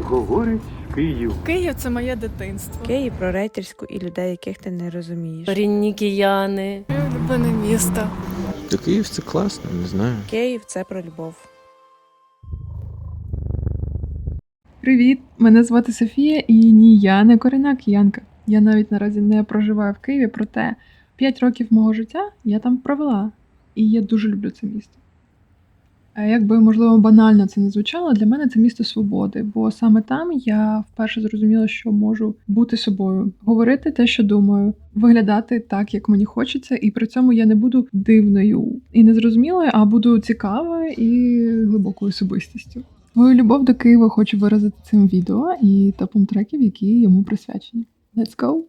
говорить Київ. Київ це моє дитинство. Київ про рейтерську і людей, яких ти не розумієш. Рідні кияни. Улюблене місто. Та Київ це класно, не знаю. Київ це про любов. Привіт! Мене звати Софія, і ні, я не корінна киянка. Я навіть наразі не проживаю в Києві, проте 5 років мого життя я там провела, і я дуже люблю це місто. А як би, можливо, банально це не звучало, для мене це місто свободи, бо саме там я вперше зрозуміла, що можу бути собою, говорити те, що думаю, виглядати так, як мені хочеться, і при цьому я не буду дивною і незрозумілою, а буду цікавою і глибокою особистістю. Свою любов до Києва хочу виразити цим відео і топом треків, які йому присвячені. Let's go!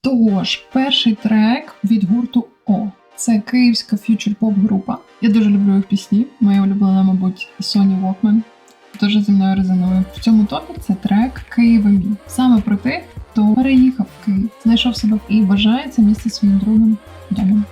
Тож, перший трек від гурту О. Це київська фьючер-поп група. Я дуже люблю їх пісні. Моя улюблена, мабуть, Соні Вокмен. Дуже зі мною резонує. В цьому топі це трек Києва мій. Саме про тих, хто переїхав в Київ, знайшов себе і бажає це місце своїм другим домом.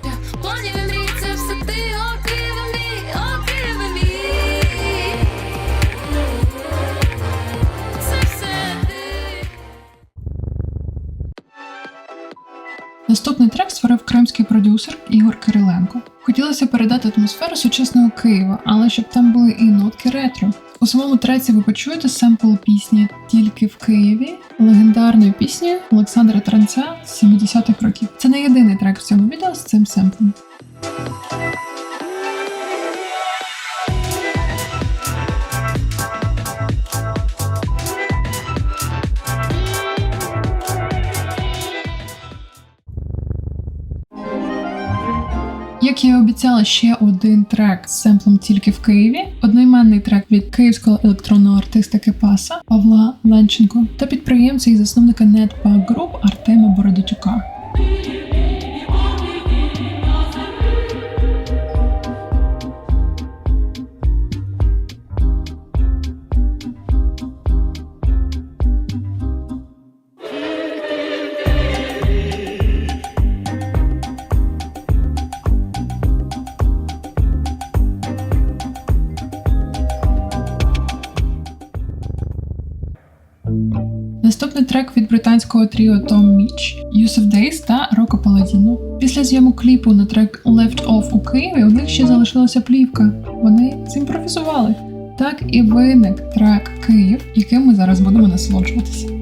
Наступний трек створив кримський продюсер Ігор Кириленко. Хотілося передати атмосферу сучасного Києва, але щоб там були і нотки ретро. У самому треці ви почуєте семпл пісні Тільки в Києві легендарної пісні Олександра Транця з 70-х років. Це не єдиний трек в цьому відео з цим семплом. Як я і обіцяла, ще один трек з семплом тільки в Києві, одноіменний трек від київського електронного артиста Кепаса Павла Ленченко та підприємця і засновника NetPack Group Артема Бородичука. Наступний трек від британського тріо Tom Міч, Use of Days та Роко Паладіно. Після зйомок кліпу на трек Left Off у Києві у них ще залишилася плівка. Вони зімпровізували. Так і виник трек Київ, яким ми зараз будемо насолоджуватися.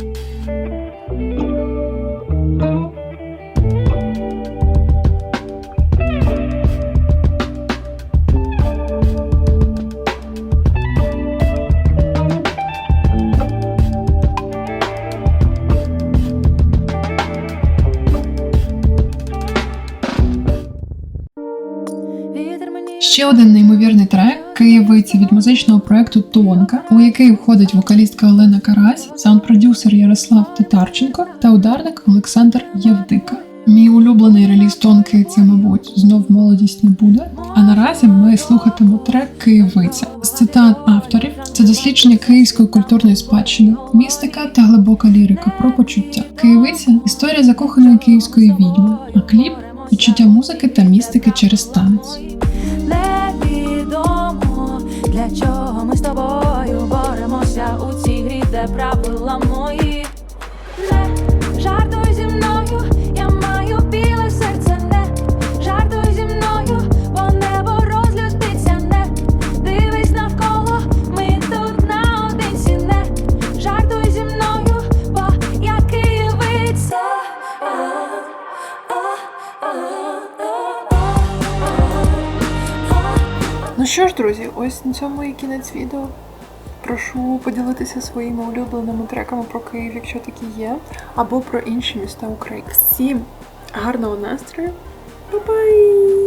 Ще один неймовірний трек києвиці від музичного проекту Тонка, у який входить вокалістка Олена Карась, саунд-продюсер Ярослав Татарченко та ударник Олександр Явдика. Мій улюблений реліз тонки це, мабуть, знов молодість не буде. А наразі ми слухатимо трек Києвиця з цитат авторів. Це дослідження київської культурної спадщини, містика та глибока лірика про почуття. Києвиця історія закоханої київської відьми, а кліп відчуття музики та містики через танець. Невідомо, для що ж, друзі, ось на цьому і кінець відео. Прошу поділитися своїми улюбленими треками про Київ, якщо такі є, або про інші міста України. Всім гарного настрою! Па-бай!